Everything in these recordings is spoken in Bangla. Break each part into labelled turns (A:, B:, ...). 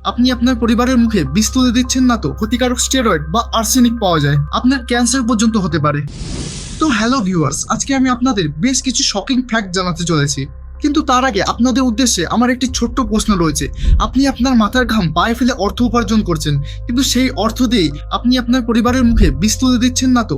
A: আপনি আপনার পরিবারের মুখে বিষ তুলে দিচ্ছেন না তো? ক্ষতিকারক স্টেরয়েড বা আর্সেনিক পাওয়া যায়। আপনার ক্যান্সার পর্যন্ত হতে পারে। তো হ্যালো ভিউয়ার্স আজকে আমি আপনাদের বেশ কিছু শকিং ফ্যাক্ট জানাতে চলেছি। কিন্তু তার আগে আপনাদের উদ্দেশ্যে আমার একটি ছোট্ট প্রশ্ন রয়েছে। আপনি আপনার মাথার ঘাম পায়ে ফেলে অর্থ উপার্জন করছেন, কিন্তু সেই অর্থ দিয়েই আপনি আপনার পরিবারের মুখে বিষ তুলে দিচ্ছেন না তো?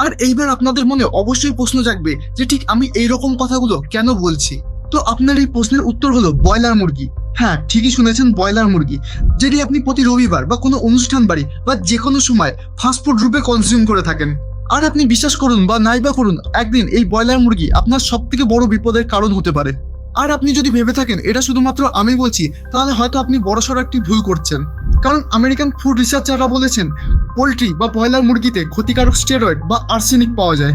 A: আর এইবার আপনাদের মনে অবশ্যই প্রশ্ন জাগবে যে ঠিক আমি এই রকম কথাগুলো কেন বলছি? তো আপনার এই প্রশ্নের উত্তর হলো ব্রয়লার মুরগি। হ্যাঁ ঠিকই শুনেছেন ব্রয়লার মুরগি, যেটি আপনি প্রতি রবিবার বা কোনো অনুষ্ঠান বাড়ি বা যে কোনো সময় ফাস্টফুড রূপে কনজিউম করে থাকেন। আর আপনি বিশ্বাস করুন বা নাই বা করুন, একদিন এই ব্রয়লার মুরগি আপনার সব থেকে বড় বিপদের কারণ হতে পারে। আর আপনি যদি ভেবে থাকেন, এটা শুধুমাত্র আমি বলছি, তাহলে হয়তো আপনি বড়সড় একটি ভুল করছেন। কারণ আমেরিকান ফুড রিসার্চাররা বলেছেন, পোলট্রি বা ব্রয়লার মুরগিতে ক্ষতিকারক স্টেরয়েড বা আর্সেনিক পাওয়া যায়।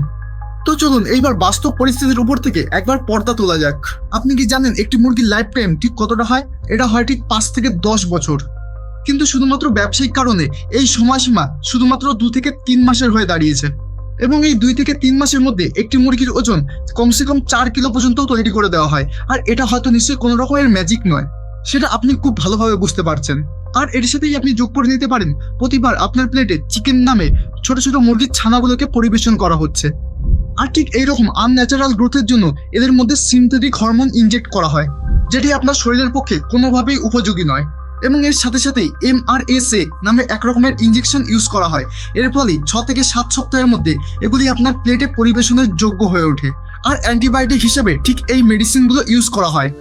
A: তো চলুন এইবার বাস্তব পরিস্থিতির উপর থেকে একবার পর্দা তোলা যাক। আপনি কি জানেন একটি মুরগির লাইফ টাইম ঠিক কতটা হয়? এটা হয় ঠিক পাঁচ থেকে দশ বছর। কিন্তু শুধুমাত্র ব্যবসায়িক কারণে এই সময়সীমা শুধুমাত্র দু থেকে তিন মাসের হয়ে দাঁড়িয়েছে। এবং এই দুই থেকে তিন মাসের মধ্যে একটি মুরগির ওজন কমসে কম চার কিলো পর্যন্ত তৈরি করে দেওয়া হয়। আর এটা হয়তো নিশ্চয়ই কোনো রকমের ম্যাজিক নয়। সেটা আপনি খুব ভালোভাবে বুঝতে পারছেন। আর এর সাথেই আপনি যোগ করে নিতে পারেন। প্রতিবার আপনার প্লেটে চিকেন নামে ছোট ছোট মুরগির ছানাগুলোকে পরিবেশন করা হচ্ছে। আর ঠিক এইরকম আনন্যাচারাল গ্রোথের জন্য এদের মধ্যে সিনথেটিক হরমোন ইনজেক্ট করা হয়, যেটি আপনার শরীরের পক্ষে কোনোভাবেই উপযোগী নয়। এবং এর সাথে সাথে এম আর এস এ নামে এক রকমের ইনজেকশন ইউজ করা হয়। এর ফলে ছ থেকে সাত সপ্তাহের মধ্যে এগুলি আপনার প্লেটে পরিবেশনের যোগ্য হয়ে ওঠে। আর অ্যান্টিবায়োটিক হিসেবে ঠিক এই মেডিসিনগুলো ইউজ করা হয়।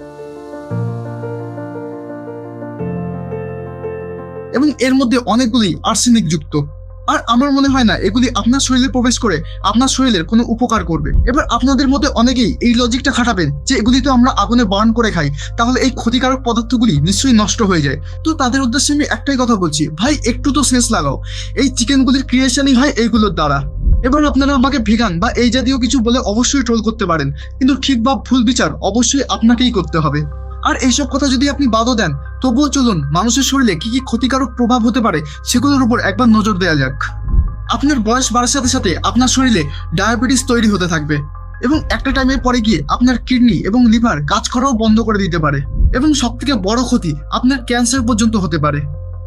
A: এবং এর মধ্যে অনেকগুলি আর্সেনিক যুক্ত। আর আমার মনে হয় না এগুলি আপনার শরীরে প্রবেশ করে আপনার শরীরের কোনো উপকার করবে। এবার আপনাদের মধ্যে অনেকেই এই লজিকটা খাটাবেন যে এগুলি তো আমরা আগুনে বার্ন করে খাই, তাহলে এই ক্ষতিকারক পদার্থগুলি নিশ্চয়ই নষ্ট হয়ে যায়। তো তাদের উদ্দেশ্যে আমি একটাই কথা বলছি, ভাই একটু তো সেন্স লাগাও। এই চিকেনগুলির ক্রিয়েশনই হয় এইগুলোর দ্বারা। এবার আপনারা আমাকে ভিগান বা এই জাতীয় কিছু বলে অবশ্যই ট্রোল করতে পারেন, কিন্তু ঠিক বা ভুল বিচার অবশ্যই আপনাকেই করতে হবে। আর এইসব কথা যদি আপনি বাদও দেন তবুও চলুন, মানুষের শরীরে কি কি ক্ষতিকারক প্রভাব হতে পারে সেগুলোর উপর একবার নজর দেওয়া যাক। আপনার বয়স বাড়ার সাথে সাথে আপনার শরীরে ডায়াবেটিস তৈরি হতে থাকবে এবং একটা টাইমের পরে গিয়ে আপনার কিডনি এবং লিভার কাজ করাও বন্ধ করে দিতে পারে এবং সব থেকে বড় ক্ষতি আপনার ক্যান্সার পর্যন্ত হতে পারে।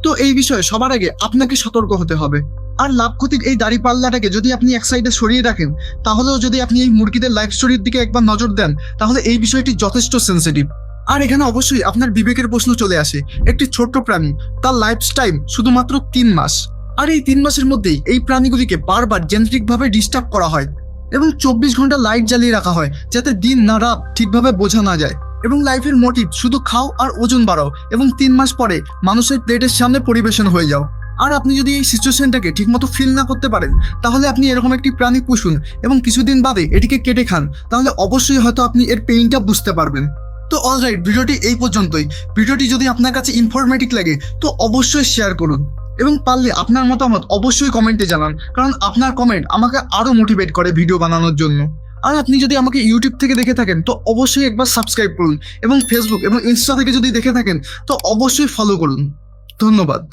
A: তো এই বিষয়ে সবার আগে আপনাকে সতর্ক হতে হবে। আর লাভ ক্ষতির এই দাড়ি পাল্লাটাকে যদি আপনি এক সাইডে সরিয়ে রাখেন, তাহলেও যদি আপনি এই মুরগিদের লাইফ স্টোরির দিকে একবার নজর দেন, তাহলে এই বিষয়টি যথেষ্ট সেন্সিটিভ আর এখানে অবশ্যই আপনার বিবেকের প্রশ্ন চলে আসে। একটি ছোট্ট প্রাণী, তার লাইফ টাইম শুধুমাত্র তিন মাস। আর এই তিন মাসের মধ্যেই এই প্রাণীগুলিকে বারবার জেনেটিকভাবে ডিস্টার্ব করা হয় এবং চব্বিশ ঘণ্টা লাইট জ্বালিয়ে রাখা হয় যাতে দিন না রাত ঠিকভাবে বোঝা না যায়। এবং লাইফের মোটিভ শুধু খাও আর ওজন বাড়াও এবং তিন মাস পরে মানুষের প্লেটের সামনে পরিবেশন হয়ে যাও। আর আপনি যদি এই সিচুয়েশনটাকে ঠিকমতো ফিল না করতে পারেন, তাহলে আপনি এরকম একটি প্রাণী পুষুন এবং কিছুদিন বাদে এটিকে কেটে খান। তাহলে অবশ্যই হয়তো আপনি এর পেইনটা বুঝতে পারবেন। তো অলরাইট ভিডিওটি এই পর্যন্তই। ভিডিওটি যদি আপনার কাছে ইনফরমেটিভ লাগে, তো অবশ্যই শেয়ার করুন। এবং পারলে আপনার মতামত অবশ্যই কমেন্টে জানান, কারণ আপনার কমেন্ট আমাকে আরও মোটিভেট করে ভিডিও বানানোর জন্য। আর আপনি যদি আমাকে ইউটিউব থেকে দেখে থাকেন, তো অবশ্যই একবার সাবস্ক্রাইব করুন। এবং ফেসবুক এবং ইনস্টা থেকে যদি দেখে থাকেন, তো অবশ্যই ফলো করুন। ধন্যবাদ।